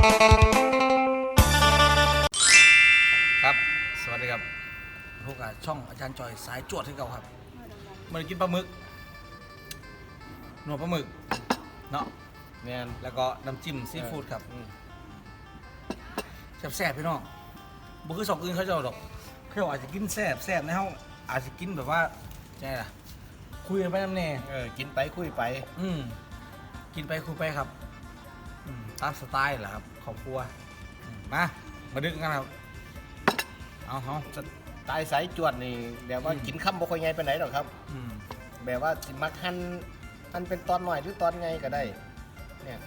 ครับ สวัสดีครับพวกบช่องอาจารย์จอยสายจวดที่เก่าครับมันกินปลาหมึก หนวดปลาหมึก เนาะแมนแล้วก็น้ำจิ้มซีฟู้ดครับแซ่บๆพี่น้องบุคือสองอื่นเขาเจะเอาดอกเขาอาจจะกินแซ่บแซ่บในห้องอาจจะกินแบบว่าไงล่ะ คุยกันไปน้ำแน่เออ กินไปคุยไป อืมกินไปคุยไปครับอืม ตามสไตล์แหละครับครอบครัวอืมมามาดึกกันครับเอาเอาตายสายจวดนี่แบบว่าอืมกินข้ามบ่ค่อยไงไปไหนหรอกครับ อืมแบบว่าสิมักหั่นหั่นเป็นตอนหน่อยหรือตอนไงก็ได้ เนี่ย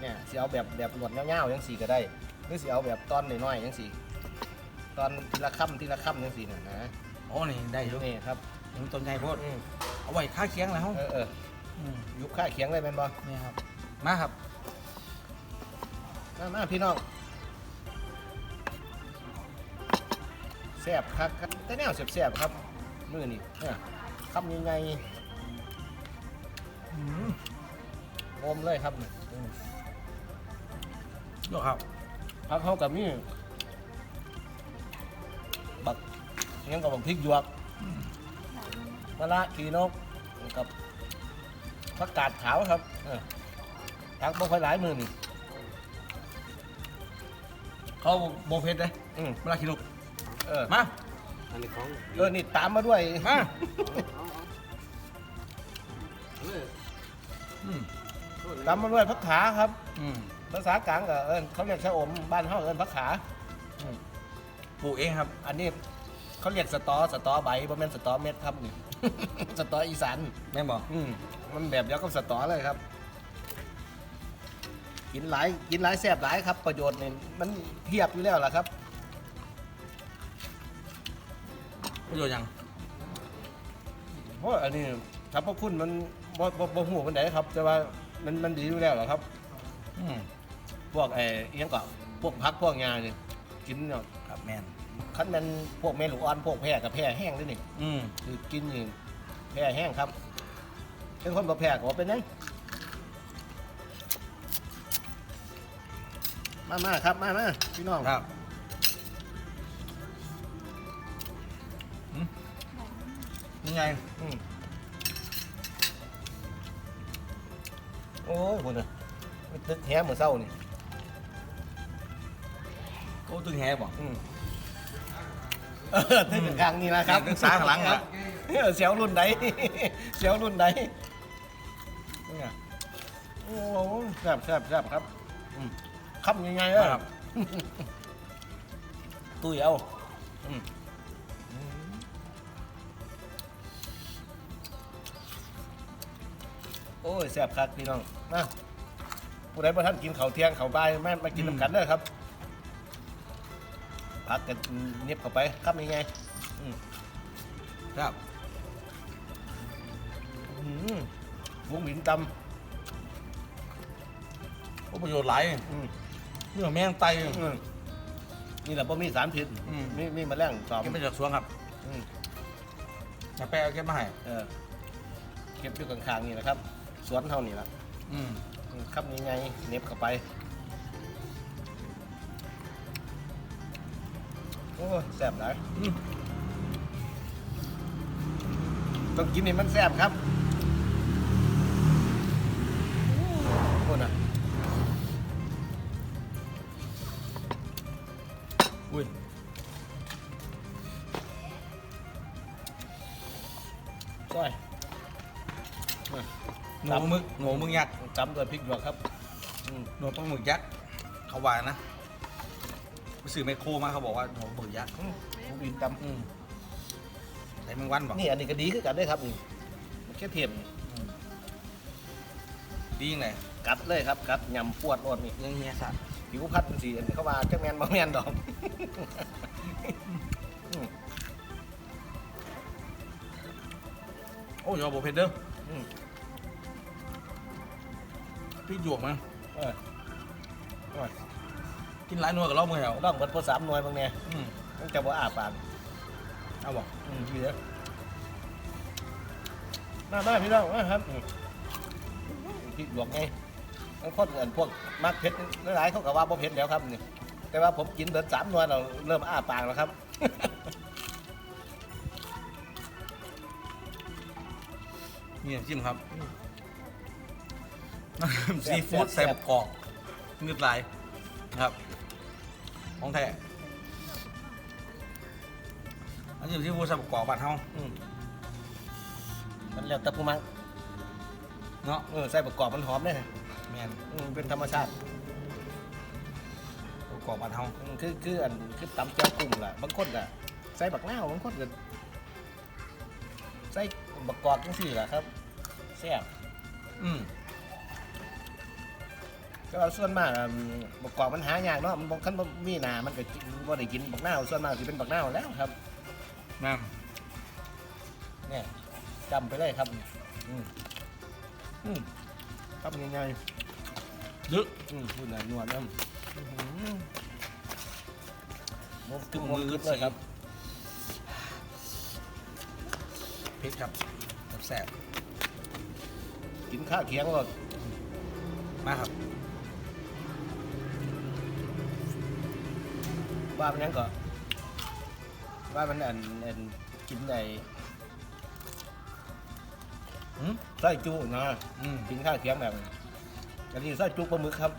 เนี่ยสิเอาแบบแบบหนวดเงาวๆยังสี่ก็ได้หรือสิเอาแบบตอนน้อยๆยังสี่ตอนทีละค่ำทีละค่ำยังสี่น่ะนะโอ้นี่ได้อยู่นี่ครับยังต้นใหญ่โพดอืมเอาไว้ค่าเคียงแล้วเออเอออืมยุบข้าเคียงเลยแม่นบ่นี่ครับมาครับ มามาพี่น้องแซ่บครับครับแต่แนวแซ่บๆครับมื้อนี้เนี่ยคำยังไงอืมอมเลยครับอืมดูครับพักเข้ากับมีบักยังกับบักพริกหยวกมะระขีนกกับผักกาดขาวครับเออทักบ่ค่อยหลายมือนี่ เขาโบเพ็ดเลยอืม เวลาคิดลูกเออมา อันนี้ของเออนี่ตามมาด้วยมา เอออืมตามมาด้วยผักขาครับ อืมภาษากลางก็เอินเขาเรียกชะอมบ้านเฮาเอินผักขา ปลูกเองครับ อันนี้เขาเรียกสตอสตอใบบ่แม่นสตอเม็ดครับนี่ สตออีสานแม่นบอกอืมมันแบบเดียวกับสตอเลยครับ กินหลายกินหลายแซ่บหลายครับประโยชน์นี่มันเทียบอยู่แล้วล่ะครับ ประโยชน์หยังเพราะอันนี้ถ้าพวกคุณมันบ่บ่บ่หูมันไดครับ แต่ว่ามันมันดีอยู่แล้วล่ะครับ อืมพวกไอ้อิหยังก็พวกพักพวกงานี่กินเนาะครับแม่นคันแมันพวกเมลูกอ่อนพวกแพร่กับแพร่แห้งด้วยนี่อืมคือกินนี่แพร่แห้งครับเป็นคนบ่แพร่ก็บ่เป็นหยัง มามาครับ มามาพี่น้องครับอืมยังไงอืมโอ้ยคนน่ะมันตึกแฮเหมือนเศร้านี่โอ้ตึงแฮบอกอืมเออตึกกลางนี่นะครับตึกซ้ายข้างหลังล่ะเออเสียวรุ่นใดเสียวรุ่นใดเนี่ยโอ้โหแซ่บแซ่บแซ่บครับอืม คำยังไงเออครับ ตุ้ยเอาอืมโอ้ยแซ่บครับพี่น้องมาผู้ใดบ่ท่านกินข้าวเที่ยงข้าวบ่ายแม่มากินน้ำกันเด้อครับพักกันเนียบเข้าไปครับยังไงอืมครับอืมวงหมินตโอ้ประโยชน์หลายำอืม เรื่องแมงไตอืมนี่แหละพวมีสารพิษอืมมีมีแมลงตอมเก็บมาจากสวนครับอืมจะแปะเอาเก็บมาให้เออเก็บอยู่ข้างๆนี่แหละครับ สวนเท่านี้แหละอืมอืมครับยังไงเหน็บเข้าไปโอ้ยแซ่บหลายอืมต้องกินนี่มันแซ่บครับโอ้น่ะ ก้อยหนูมึกหนูมึกยักษ์จำด้วยพริกหยวกครับอืมหนูปลาหมึกยักษ์เขาว่านะไปซื้อไมโครมาเขาบอกว่าหนูปลาหมึกยักษ์อืมวงหมินตำอืมใส่แมงวันบอกนี่อันนี้ก็ดีคือกันได้ครับนี่แค่เทียมนี่ดียังไงกัดเลยครับ กัดยำปวดโอดนี่ยังเฮียสัตว์ผิวพัดเป็นสีอันนี้เขาว่าจักแมนบ่แมนดอก อ้ยอโบเพชรเด้ออืมพี่หยวกมั้งเออโอ้ยกินหลายหน่วยกับเราเมื่อไหร่ลองเบิดพอสามหน่วยบางเนี่ยอืมมันจะบ่อาปากเอาบอกอืมดีเด้อมามาพี่น้องมาครับอืมพริกหยวกไงบางคนเอิ้นพวกมักเผ็ดหลายๆเขาก็ว่าบ่เผ็ดแล้วครับนี่แต่ว่าผมกินเบิดสามหนวยเราเริ่มอ้าปากแล้วครับ นี่น้ำจิ้มครับน้ำซีฟู้ดใส่ประกอบเงืดไหลายนะครับของแท้น้ำจิ้มซีฟู้ดใส่ประกอบบ้านเฮาอืมมันแล้วแต่ผู้มักเนาะเออใส่ประกอบมันหอมเนี่ยแมนอืมเป็นธรรมชาติประกอบบ้านเฮาอืมคือคืออันคือตำเจ้ากุ้งล่ะบางคนก็ใส่บักนาวบางคนก็ใส่ บักกอกจังซี่ล่ะครับแซ่บอืมก็ว่าส่วนมากอะบักกอกมันหายากเนาะมันบ่คันบ่มีหนามันก็กินบ่ได้กินบักนาวส่วนมากสิเป็นบักนาวแล้วครับแม่นเนี่ยจำไปเลยครับ อืมอืมครับยังไงลึกอืมพูดหน่อยนวดน้ำอื้อหือมุกจุ่จุ่มมมืมืออเลยครับพริกครับแซ่บกินข้าวเคียงก็ๆมาครับว่ามันยังก็ ว่ามันอันอันกินในอืมไส้จุนะอืมกินข้าวเคียงแบบนี้อันนี้ไส้จุปลาหมึกครับ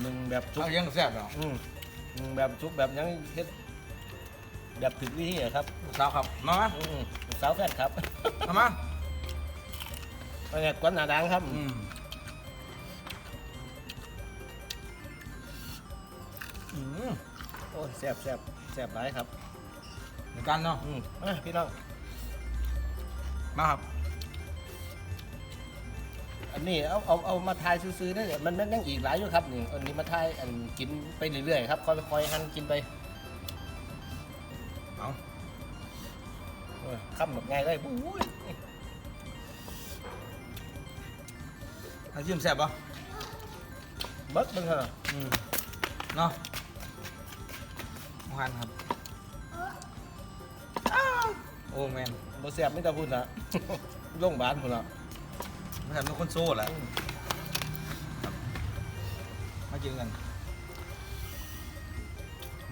หนึ่งแบบจุกเอายังแซ่บเนาะอืมหนึ่งแบบจุกแบบยังเฮ็ด แบบถึงวิธีอะครับสาวครับมามาอืมสาวแฟนครับมามาอันนี้กวนหนาดังครับอืมอืมโอ้ยแซ่บแซ่บแซ่บหลายครับเหมือนกันเนาะอืมมาพี่น้องมาครับอันนี้เอาเอาเอามาทายซื้อๆได้เนี่ยมันมันยังอีกหลายอยู่ครับนี่อันนี้มาทายอันกินไปเรื่อยๆครับค่อยๆหั่นกินไป คำแบบไงได้ปุ้ยน้ำจิ้มแซ่บปะเบิดมึงเหรออืมเนาะมหันครับอ้าวโอ้แมนบ่แซ่บไม่ต้องพูดนะ โรงพยาบาลพุ่นละไม่ทำเป็นคนโซ่แหละครับมากินกัน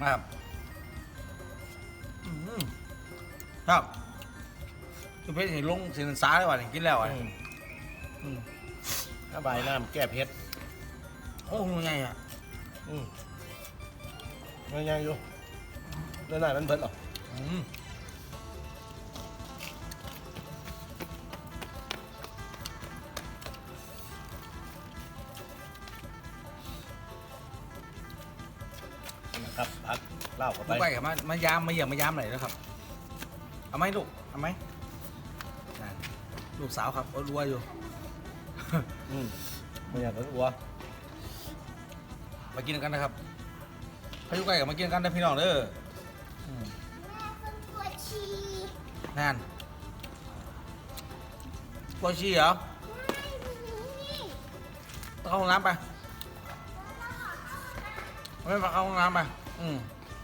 มาครับอืมครับ จุเพชรเห็นลงเสียนซ้าได้ป่ะเนี่ยกินแล้วอะอืมอืมระบายน้ำแก้เผ็ดโอ้ยไงอะอืมยังยังอยู่เรื่องไหนมันเบิดหรออืมนะครับพักเล่าเข้าลูกไป ไปกับมามายามมาเยี่ยมมายามหน่อยนะครับเอาไหมลูกเอาไหมนั่น ลูกสาวครับโอ้รัวอยู่ อืมไม่อยากเป็นอัวมากินกันนะครับพายุไก่กับมากินกันนะพี่น้องเด้ออืมนั่นปวดฉี่เหรอต้องเข้าห้องน้ำไปไม่มาเข้าห้องน้ำไปอืม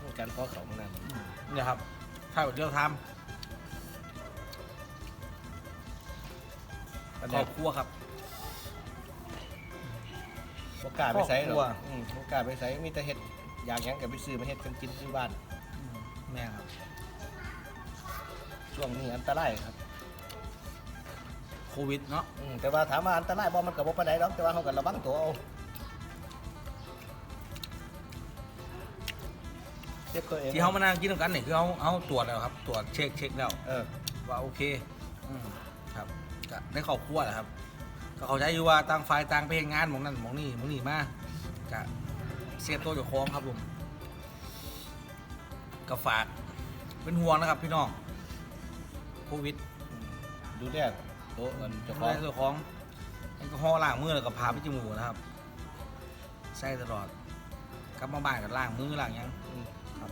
มีการขอเขามานานเนี่ยครับถ่ายแบบเดียวทประำ คเด็รอนบครัวครับ โอกล้าไปใส่หรครอบครัว อกอืมโอกล้าไปใส่มีแต่เห็ดอยากหยังกับไปซื้อมาเห็ดกันกินที่บ้านอืมแม่ครับ ช่วงนี้อันตรายครับโควิดเนาะอืมแต่ว่าถามว่าอันตรายบ่มันกับบ่ปานใดหรอกแต่ว่าเขาก็ระวังตัวเอาเจ็บตัวเองที่เขามานั่งกินกันเนี่ยคือเขาเขาตรวจแล้วครับ ตรวจเช็คเช็คแล้ว เออว่าโอเคอืมครับ ก็ได้ครอบครัวแหละครับ ก็เขาใจอยู่ว่าต่างฝ่ายต่างไปเฮ็ดงานหมองนั่นหมองนี่หมองนี่มาก็เสียตัวเจ้าของครับผมก็ฝากเป็นห่วงนะครับ พี่น้องโควิดดูแลตัวเอินเจ้าดูขอแลงเจ้าของแอลกอฮอล์ล้างมือแล้วก็พาไปจมูกนะครับใส่ตลอดกลับมาบ้านก็ล้างมือล้างหยังอืมครับ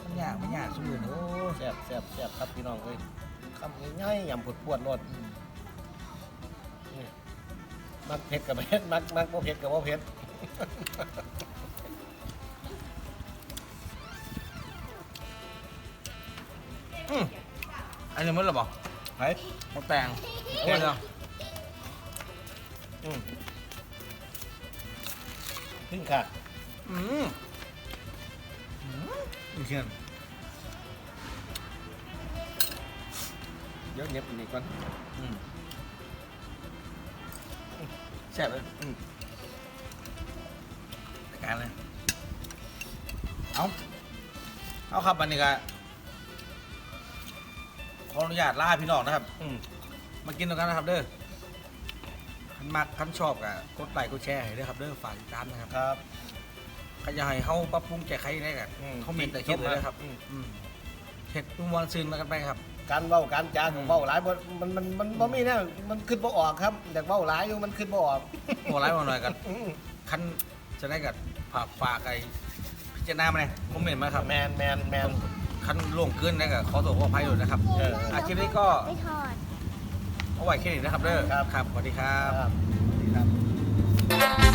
มันยากไม่ยากสมบูรณ์โอ้ แซ่บแซ่บแซ่บครับพี่น้องเอ้ย คำง่ายๆยำปวดปวดๆรสนี่มักเผ็ดกับเผ็ดมักมักบ่เผ็ดกับบ่เผ็ดอันนี้มันหรอบอกไปมะแตงแตงเนาะอืมขึ้นค่ะอืมอืมอีกเช่น เดี๋ยวเน็บอันนี้ก่อนอืมแซ่บเลยอืมรายการเลยเอาเอาครับวันนี้ก็ขออนุญาตลาพี่น้องนะครับ อืมมากินด้วยกันนะครับ เด้อคันมักคันชอบก็กดไลค์กดแชร์ให้ด้วยครับเด้อฝากติดตามนะครับครับ ก็อยากให้เฮาปรับปรุงแก้ไขได้กันอืมคอมเมนต์แต่คิดเลยนะครับอืม อืมเฮ็ดมุ่งวันซืนมากันไปครับ การเว้าการจาอืมเว้าหลายบ่มันมันมันบ่มีแนะมันขึ้นบ่ออกครับแต่เว้าหลายอยู่มันขึ้นบ่ออกโอ้ไลฟ์มาหน่อยกันอืมคันจะได้กับฝากฝากไอ้พิจารณามาเลยคอมเมนต์มาครับแมนแมนแมน คันล่วงเกินได้กับขอโทษขออภัยด้วยนะครับ เอออาคลิปนี้ก็ ไม่ทอด เอาไว้แค่นี้นะครับเด้อครับ ครับสวัสดีครับ ครับ สวัสดีครับ